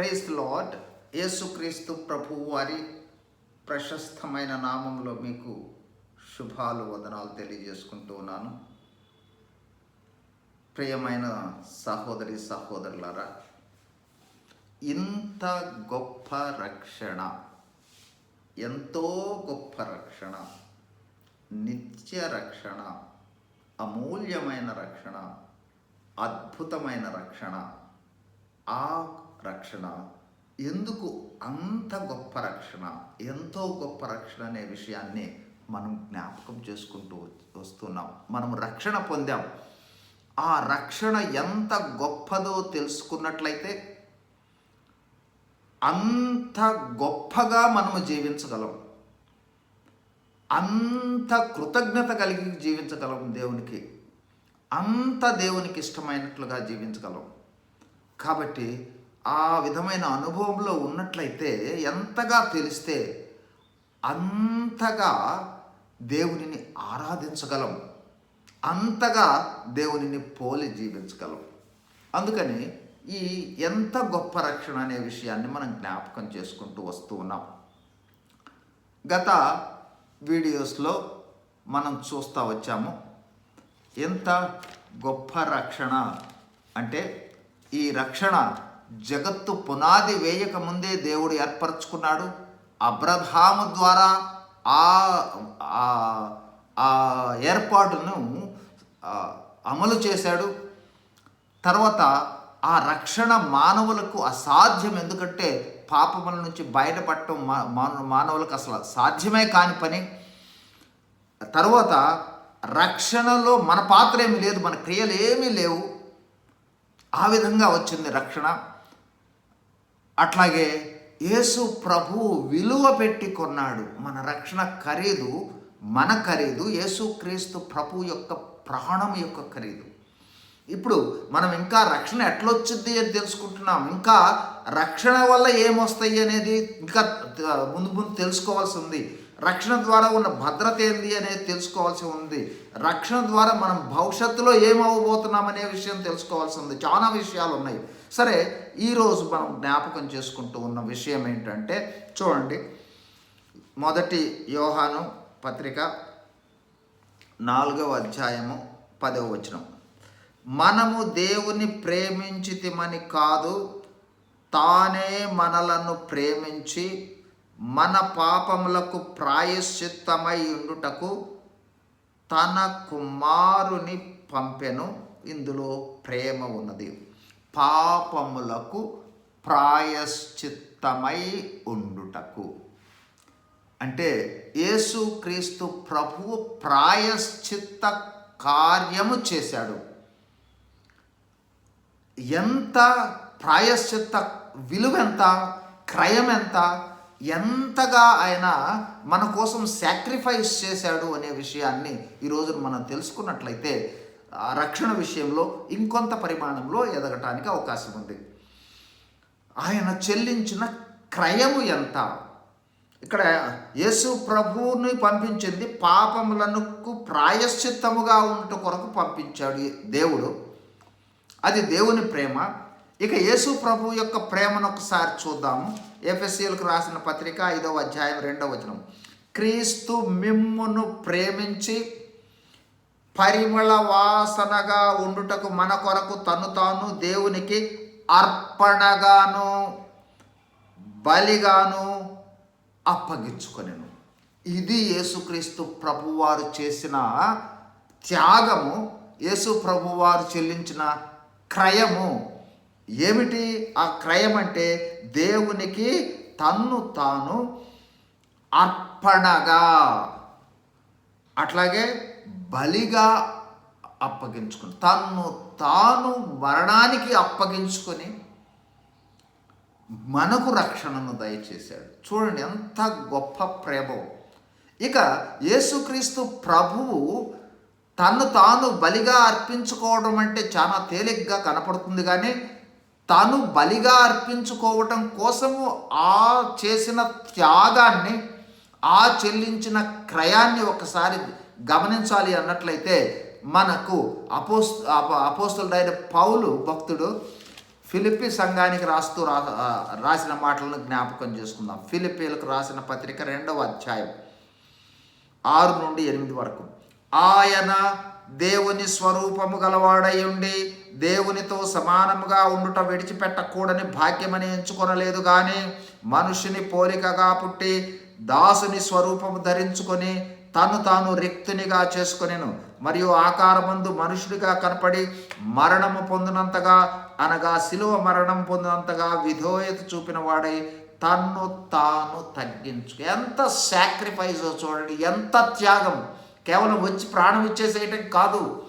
Praise lord యేసుక్రీస్తు ప్రభు వారి ప్రశస్తమైన నామంలో మీకు శుభాలు వదనాలు తెలియజేసుకుంటూ ఉన్నాను. ప్రియమైన సహోదరి సహోదరులారా ఇంత గొప్ప రక్షణ ఎంతో గొప్ప రక్షణ నిత్య రక్షణ అమూల్యమైన రక్షణ అద్భుతమైన రక్షణ ఆ రక్షణ. ఎందుకు అంత గొప్ప రక్షణ? ఎంతో గొప్ప రక్షణ అనే విషయాన్ని మనం జ్ఞాపకం చేసుకుంటూ వస్తున్నాం. మనం రక్షణ పొందాం. ఆ రక్షణ ఎంత గొప్పదో తెలుసుకున్నట్లయితే అంత గొప్పగా మనము జీవించగలం. అంత కృతజ్ఞత కలిగి జీవించగలం దేవునికి. అంత దేవునికి ఇష్టమైనట్లుగా జీవించగలం. కాబట్టి ఆ విధమైన అనుభవంలో ఉన్నట్లయితే ఎంతగా తెలిస్తే అంతగా దేవునిని ఆరాధించగలం. అంతగా దేవునిని పోలి జీవించగలం. అందుకని ఈ ఎంత గొప్ప రక్షణ అనే విషయాన్ని మనం జ్ఞాపకం చేసుకుంటూ వస్తూ ఉన్నాం. గత వీడియోస్లో మనం చూస్తూ వచ్చాము. ఎంత గొప్ప రక్షణ అంటే ఈ రక్షణ జగత్తు పునాది వేయక ముందే దేవుడు ఏర్పరచుకున్నాడు. అబ్రహాము ద్వారా ఆ ఆ- ఏర్పాటును అమలు చేశాడు. తర్వాత ఆ రక్షణ మానవులకు అసాధ్యం ఎందుకంటే పాపముల నుంచి బయటపడటం మా- మానవులకు అసలు సాధ్యమే కాని పని. తర్వాత రక్షణలో మన పాత్ర ఏమీ లేదు మన క్రియలు ఏమీ లేవు. ఆ విధంగా వచ్చింది రక్షణ. అట్లాగే యేసు ప్రభు విలువ పెట్టి కొన్నాడు మన రక్షణ ఖరీదు మన ఖరీదు యేసు క్రీస్తు ప్రభు యొక్క ప్రాణం యొక్క ఖరీదు. ఇప్పుడు మనం ఇంకా రక్షణ ఎట్లొచ్చింది అని తెలుసుకుంటున్నాం. ఇంకా రక్షణ వల్ల ఏమొస్తాయి అనేది ఇంకా ముందు ముందు తెలుసుకోవాల్సి ఉంది. రక్షణ ద్వారా ఉన్న భద్రత ఏంది అనేది తెలుసుకోవాల్సి ఉంది. రక్షణ ద్వారా మనం భవిష్యత్తులో ఏమవ్వబోతున్నాం అనే విషయం తెలుసుకోవాల్సి ఉంది. చాలా విషయాలు ఉన్నాయి సరే ఈరోజు మనం జ్ఞాపకం చేసుకుంటూ ఉన్న విషయం ఏంటంటే చూడండి. మొదటి యోహాను పత్రిక నాలుగవ అధ్యాయము పదవ వచనం. మనము దేవుని ప్రేమించితిమని కాదు తానే మనలను ప్రేమించి మన పాపములకు ప్రాయశ్చిత్తమై ఉండుటకు తన కుమారుని పంపెను. ఇందులో ప్రేమ ఉన్నది. పాపములకు ప్రాయశ్చిత్తమై ఉండుటకు. అంటే యేసుక్రీస్తు ప్రభువు ప్రాయశ్చిత్త కార్యము చేశాడు. ఎంత ప్రాయశ్చిత్త విలువ ఎంత క్రయం ఎంత ఎంతగా ఆయన మన కోసం సాక్రిఫైస్ చేశాడు అనే విషయాన్ని ఈరోజు మనం తెలుసుకున్నట్లయితే ఆ రక్షణ విషయంలో ఇంకొంత పరిమాణంలో ఎదగటానికి అవకాశం ఉంది. ఆయన చెల్లించిన క్రయము ఎంత? ఇక్కడ యేసు ప్రభువుని పంపించింది పాపములకు ప్రాయశ్చిత్తముగా ఉంట కొరకు పంపించాడు ఈ దేవుడు. అది దేవుని ప్రేమ. ఇక యేసు ప్రభు యొక్క ప్రేమను ఒకసారి చూద్దాము. ఎఫ్ఎస్సీలకు రాసిన పత్రిక ఐదవ అధ్యాయం రెండవ వచనం. క్రీస్తు మిమ్మును ప్రేమించి పరిమళ వాసనగా ఉండుటకు మన కొరకు తను తాను దేవునికి అర్పణగాను బలిగాను అప్పగించుకొనెను. ఇది యేసుక్రీస్తు ప్రభువారు చేసిన త్యాగము. యేసు ప్రభువారు చెల్లించిన క్రయము. ఏమిటి ఆ క్రయం అంటే దేవునికి తన్ను తాను అర్పణగా. అట్లాగే బలిగా అప్పగించుకుని తన్ను తాను మరణానికి అప్పగించుకొని మనకు రక్షణను దయచేశాడు. చూడండి ఎంత గొప్ప ప్రేమ. ఇక యేసుక్రీస్తు ప్రభువు తను తాను బలిగా అర్పించుకోవడం అంటే చాలా తేలిగ్గా కనపడుతుంది కానీ తను బలిగా అర్పించుకోవటం కోసము ఆ చేసిన త్యాగాన్ని ఆ చెల్లించిన క్రయాన్ని ఒకసారి గమనించాలి అన్నట్లయితే మనకు అపోస్ అప- పౌలు భక్తుడు ఫిలిప్పి సంఘానికి రాస్తూ రా రాసిన మాటలను జ్ఞాపకం చేసుకుందాం. ఫిలిప్పీలకు రాసిన పత్రిక రెండవ అధ్యాయం ఆరు నుండి ఎనిమిది వరకు. ఆయన దేవుని స్వరూపము గలవాడై ఉండి దేవునితో సమానముగా ఉండుట విడిచిపెట్టకూడని భాగ్యమని ఎంచుకొనలేదు కానీ మనుషుని పోలికగా పుట్టి దాసుని స్వరూపము ధరించుకొని తను తాను రిక్తునిగా చేసుకొనెను. మరియు ఆకారమందు మనుషుడిగా కనపడి మరణము పొందినంతగా అనగా శిలువ మరణం పొందినంతగా విధోయత చూపిన వాడై తన్ను తాను తగ్గించు ఎంత సాక్రిఫైస్ చూడండి ఎంత త్యాగం. కేవలం వచ్చి ప్రాణం ఇచ్చేసేయటం కాదు.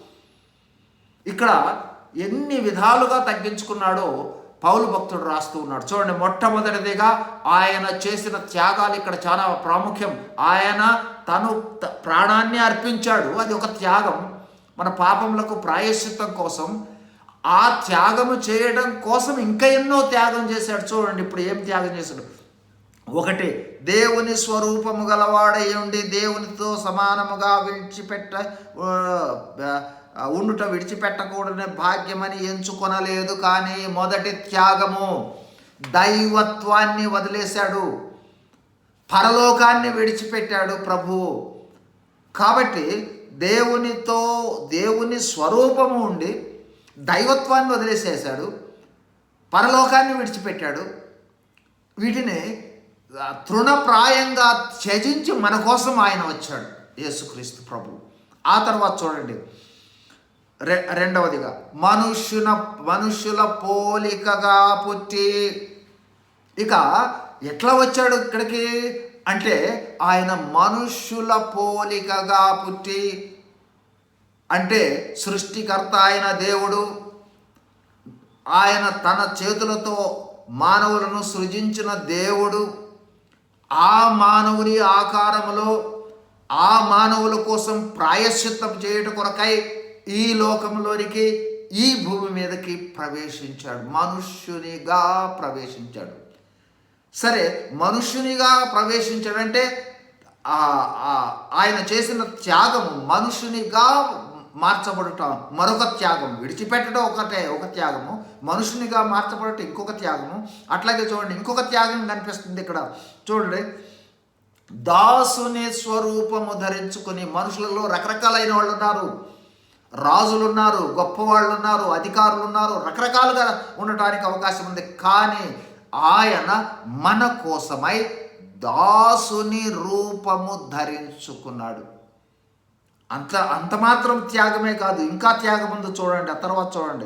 ఇక్కడ ఎన్ని విధాలుగా తగ్గించుకున్నాడో పౌలు భక్తుడు రాస్తూ ఉన్నాడు. చూడండి మొట్టమొదటిదిగా ఆయన చేసిన త్యాగాలు ఇక్కడ చాలా ప్రాముఖ్యం. ఆయన తను త- ప్రాణాన్ని అర్పించాడు. అది ఒక త్యాగం. మన పాపములకు ప్రాయశ్చిత్తం కోసం ఆ త్యాగము చేయడం కోసం ఇంకా ఎన్నో త్యాగం చేశాడు. చూడండి ఇప్పుడు ఏం త్యాగం చేశాడు? ఒకటి దేవుని స్వరూపము గలవాడై ఉండి దేవునితో సమానముగా విడిచిపెట్ట ఉండుట విడిచిపెట్టకూడని భాగ్యమని ఎంచుకొనలేదు. కానీ మొదటి త్యాగము దైవత్వాన్ని వదిలేశాడు. పరలోకాన్ని విడిచిపెట్టాడు ప్రభువు కాబట్టి దేవునితో దేవుని స్వరూపము ఉండి దైవత్వాన్ని వదిలేసేసాడు పరలోకాన్ని విడిచిపెట్టాడు. వీటిని తృణప్రాయంగా త్యజించి మన కోసం ఆయన వచ్చాడు యేసుక్రీస్తు ప్రభు ఆ తర్వాత చూడండి. రె రెండవదిగా మనుష్యున మనుష్యుల పోలికగా పుట్టి ఇక ఎట్లా వచ్చాడు ఇక్కడికి? అంటే ఆయన మనుష్యుల పోలికగా పుట్టి అంటే సృష్టికర్త అయిన దేవుడు ఆయన తన చేతులతో మానవులను సృజించిన దేవుడు ఆ మానవుని ఆకారములో ఆ మానవుల కోసం ప్రాయశ్చిత్తం చేయుట కొరకై ఈ లోకంలోనికి ఈ భూమి మీదకి ప్రవేశించాడు. మనుష్యునిగా ప్రవేశించాడు. సరే మనుష్యునిగా ప్రవేశించాడంటే ఆయన చేసిన త్యాగం మనుషునిగా మార్చబడుట మరొక త్యాగం విడిచిపెట్టడం ఒకటే ఒక త్యాగము. మనుషునిగా మార్చబడటం ఇంకొక త్యాగము. అట్లాగే చూడండి ఇంకొక త్యాగం కనిపిస్తుంది ఇక్కడ. చూడండి దాసుని స్వరూపము ధరించుకుని మనుషులలో రకరకాలైన వాళ్ళు ఉన్నారు. రాజులు ఉన్నారు గొప్పవాళ్ళు ఉన్నారు అధికారులు ఉన్నారు రకరకాలుగా ఉండటానికి అవకాశం ఉంది. కానీ ఆయన మన కోసమై దాసుని రూపము ధరించుకున్నాడు. అంత అంత మాత్రం త్యాగమే కాదు. ఇంకా త్యాగం ఉంది చూడండి ఆ తర్వాత చూడండి.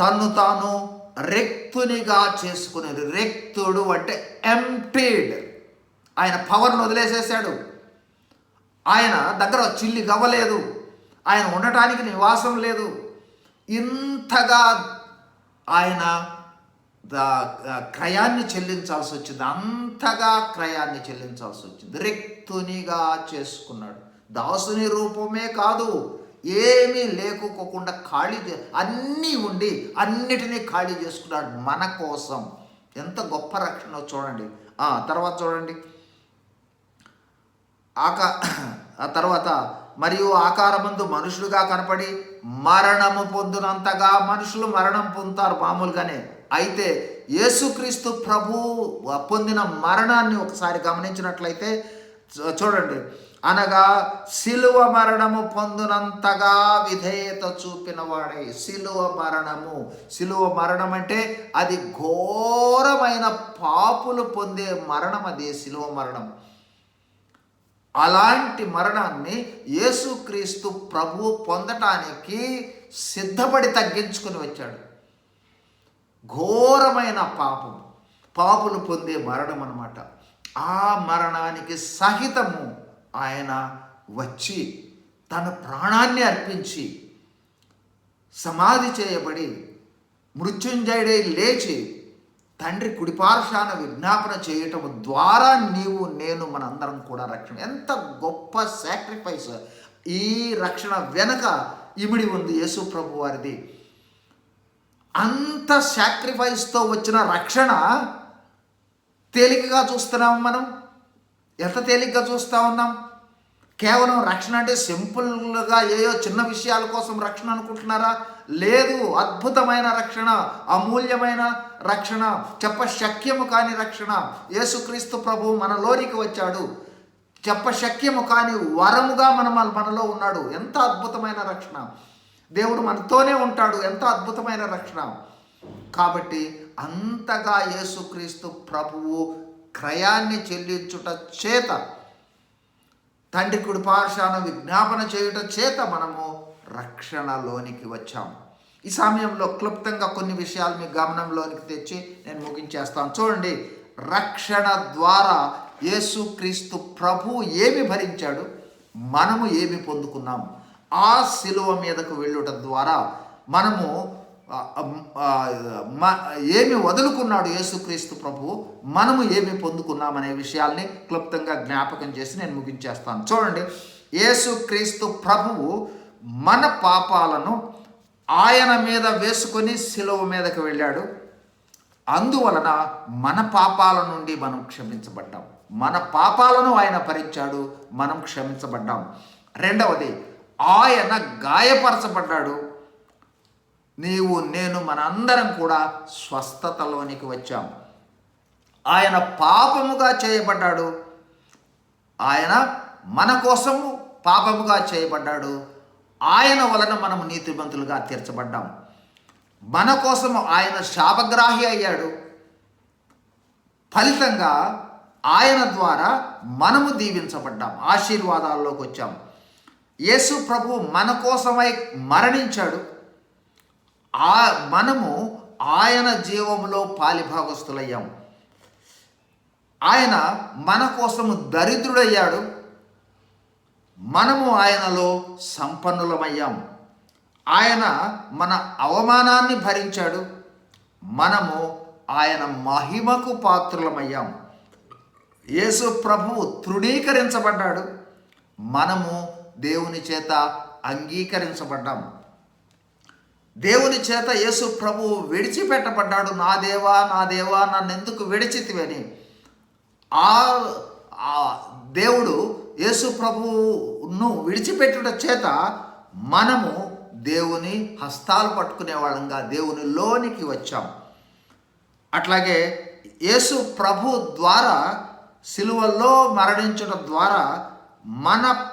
తను తాను రెక్తునిగా చేసుకునేది. రెక్తుడు అంటే ఎంప్టీడ్. ఆయన పవర్ను వదిలేసేసాడు ఆయన దగ్గర చిల్లి గవ్వలేదు. ఆయన ఉండటానికి నివాసం లేదు. ఇంతగా ఆయన క్రయాన్ని చెల్లించాల్సి వచ్చింది. అంతగా క్రయాన్ని చెల్లించాల్సి వచ్చింది. రెక్తునిగా చేసుకున్నాడు. దాసుని రూపమే కాదు ఏమీ లేకోకుండా ఖాళీ అన్నీ ఉండి అన్నిటినీ ఖాళీ చేసుకున్నాడు మన కోసం. ఎంత గొప్ప రక్షణ చూడండి. ఆ, తర్వాత చూడండి. ఆకా ఆ తర్వాత మరియు ఆకారమందు మనుషులుగా కనపడి మరణము పొందినంతగా మనుషులు మరణం పొందుతారు మామూలుగానే. అయితే యేసుక్రీస్తు ప్రభు పొందిన మరణాన్ని ఒకసారి గమనించినట్లయితే చూడండి. అనగా సిలువ మరణము పొందునంతగా విధేయత చూపినవాడే శిలువ సిలువ మరణము. సిలువ మరణం అంటే అది ఘోరమైన పాపులు పొందే మరణం అది సిలువ మరణం. అలాంటి మరణాన్ని యేసుక్రీస్తు ప్రభు పొందటానికి సిద్ధపడి తగ్గించుకుని వచ్చాడు. ఘోరమైన పాపం పాపులు పొందే మరణం అనమాట ఆ మరణానికి సహితము ఆయన వచ్చి తన ప్రాణాన్ని అర్పించి సమాధి చేయబడి మృత్యుంజయుడై లేచి తండ్రి కుడిపార్శాన విజ్ఞాపన చేయటం ద్వారా నీవు నేను మనందరం కూడా రక్షణ. ఎంత గొప్ప సాక్రిఫైస్ ఈ రక్షణ వెనక ఇమిడి ఉంది యేసు ప్రభు వారిది. అంత సాక్రిఫైస్తో వచ్చిన రక్షణ తేలికగా చూస్తున్నాం మనం? ఎంత తేలికగా చూస్తూ ఉన్నాం? కేవలం రక్షణ అంటే సింపుల్గా ఏయో చిన్న విషయాల కోసం రక్షణ అనుకుంటున్నారా? లేదు అద్భుతమైన రక్షణ అమూల్యమైన రక్షణ చెప్ప శక్యము కాని రక్షణ. యేసుక్రీస్తు ప్రభు మనలోనికి వచ్చాడు. చెప్ప శక్యము కాని వరముగా మన మనలో ఉన్నాడు. ఎంత అద్భుతమైన రక్షణ. దేవుడు మనతోనే ఉంటాడు. ఎంత అద్భుతమైన రక్షణ. కాబట్టి అంతగా యేసుక్రీస్తు ప్రభువు క్రయాన్ని చెల్లించుట చేత తండ్రి కుడి విజ్ఞాపన చేయుట చేత మనము రక్షణలోనికి వచ్చాము. ఈ సమయంలో క్లుప్తంగా కొన్ని విషయాలు మీ గమనంలోనికి తెచ్చి నేను ముగించేస్తాను. చూడండి రక్షణ ద్వారా యేసుక్రీస్తు ప్రభు ఏమి భరించాడు? మనము ఏమి పొందుకున్నాము? ఆ శిలువ మీదకు వెళ్ళుట ద్వారా మనము ఏమి వదులుకున్నాడు యేసుక్రీస్తు ప్రభు మనము ఏమి పొందుకున్నామనే విషయాల్ని క్లుప్తంగా జ్ఞాపకం చేసి నేను ముగించేస్తాను. చూడండి యేసుక్రీస్తు ప్రభువు మన పాపాలను ఆయన మీద వేసుకొని శిలువ మీదకు వెళ్ళాడు. అందువలన మన పాపాల నుండి మనం క్షమించబడ్డాం. మన పాపాలను ఆయన భరించాడు మనం క్షమించబడ్డాం. రెండవది ఆయన గాయపరచబడ్డాడు. నీవు నేను మనందరం కూడా స్వస్థతలోనికి వచ్చాం ఆయన పాపముగా చేయబడ్డాడు. ఆయన మన కోసము పాపముగా చేయబడ్డాడు. ఆయన వలన మనం నీతిమంతులుగా తీర్చబడ్డాం మన కోసము ఆయన శాపగ్రాహి అయ్యాడు. ఫలితంగా ఆయన ద్వారా మనము దీవించబడ్డాం ఆశీర్వాదాల్లోకి వచ్చాం యేసు ప్రభు మన కోసమై మరణించాడు. ఆ మనము ఆయన జీవంలో పాలిభాగస్తులయ్యాం ఆయన మన కోసము దరిద్రుడయ్యాడు. మనము ఆయనలో సంపన్నులమయ్యాం ఆయన మన అవమానాన్ని భరించాడు. మనము ఆయన మహిమకు పాత్రులమయ్యాం యేసు ప్రభువు తృణీకరించబడ్డాడు. మనము దేవుని చేత అంగీకరించబడ్డాం దేవుని చేత యేసు ప్రభువు విడిచిపెట్టబడ్డాడు. నా దేవా నా దేవా నన్ను ఎందుకు విడిచితివని. ఆ దేవుడు యేసు ప్రభువును విడిచిపెట్టుట చేత మనము దేవుని హస్తాలు పట్టుకునే వాళ్ళంగా దేవుని లోనికి వచ్చాం. అట్లాగే యేసు ప్రభు ద్వారా సిలువల్లో మరణించడం ద్వారా మన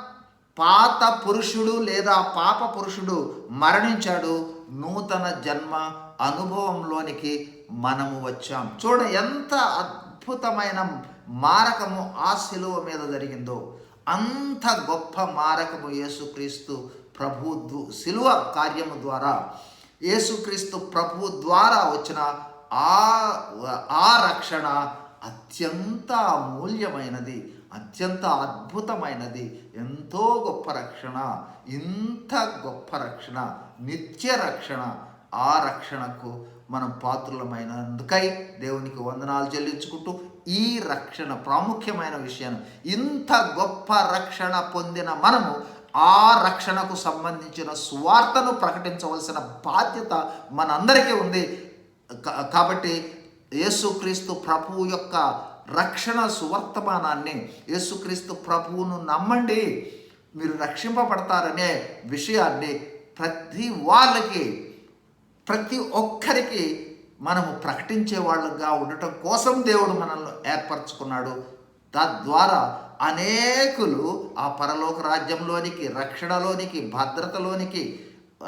పాత పురుషుడు లేదా పాప పురుషుడు మరణించాడు. నూతన జన్మ అనుభవంలోనికి మనము వచ్చాం. చూడ ఎంత అద్భుతమైన మారకము ఆ శిలువ మీద జరిగిందో. అంత గొప్ప మారకము యేసుక్రీస్తు ప్రభు దు- శిలువ కార్యము ద్వారా యేసుక్రీస్తు ప్రభు ద్వారా వచ్చిన ఆ ఆ రక్షణ అత్యంత అమూల్యమైనది అత్యంత అద్భుతమైనది. ఎంతో గొప్ప రక్షణ ఇంత గొప్ప రక్షణ. నిత్య రక్షణ ఆ రక్షణకు మనం పాత్రులమైనందుకై దేవునికి వందనాలు చెల్లించుకుంటూ ఈ రక్షణ ప్రాముఖ్యమైన విషయం. ఇంత గొప్ప రక్షణ పొందిన మనము ఆ రక్షణకు సంబంధించిన సువార్తను ప్రకటించవలసిన బాధ్యత మనందరికీ ఉంది. కాబట్టి యేసుక్రీస్తు ప్రభువు యొక్క రక్షణ సువర్తమానాన్ని యేసుక్రీస్తు ప్రభువును నమ్మండి. మీరు రక్షింపబడతారనే విషయాన్ని ప్రతి వాళ్ళకి ప్రతి ఒక్కరికి మనము ప్రకటించే వాళ్ళుగా ఉండటం కోసం దేవుడు మనల్ని ఏర్పరచుకున్నాడు. తద్వారా అనేకులు ఆ పరలోక రాజ్యంలోనికి రక్షణలోనికి భద్రతలోనికి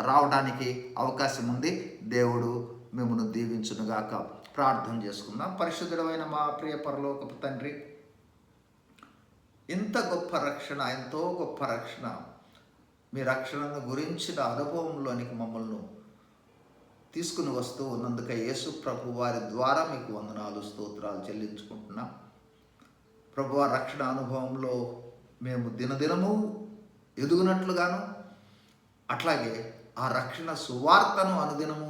రావడానికి అవకాశం ఉంది. దేవుడు మిమ్మల్ని దీవించునుగాక. ప్రార్థన చేసుకుందాం. పరిశుద్ధుడమైన మా ప్రియ పరలోక తండ్రి ఇంత గొప్ప రక్షణ ఎంతో గొప్ప రక్షణ మీ రక్షణను గురించిన అనుభవంలోనికి మమ్మల్ని తీసుకుని వస్తూ ఉన్నందుక యేసు ప్రభు వారి ద్వారా మీకు వందనాలు స్తోత్రాలు చెల్లించుకుంటున్నాం. ప్రభు రక్షణ అనుభవంలో మేము దినదినము ఎదుగునట్లుగాను అట్లాగే ఆ రక్షణ సువార్తను అనుదినము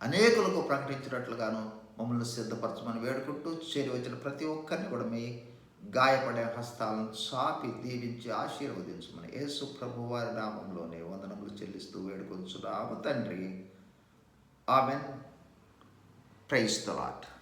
అనేకులకు ప్రకటించినట్లుగాను మమ్మల్ని సిద్ధపరచమని వేడుకుంటూ చేరి వచ్చిన ప్రతి ఒక్కరిని కూడా మీ గాయపడే హస్తాలను చాపి దీవించి ఆశీర్వదించమని యేసు ప్రభు వారి నామంలోనే వందనములు చెల్లిస్తూ వేడుకొంచున్నాము. తండ్రి ఆమెన్. Price the lot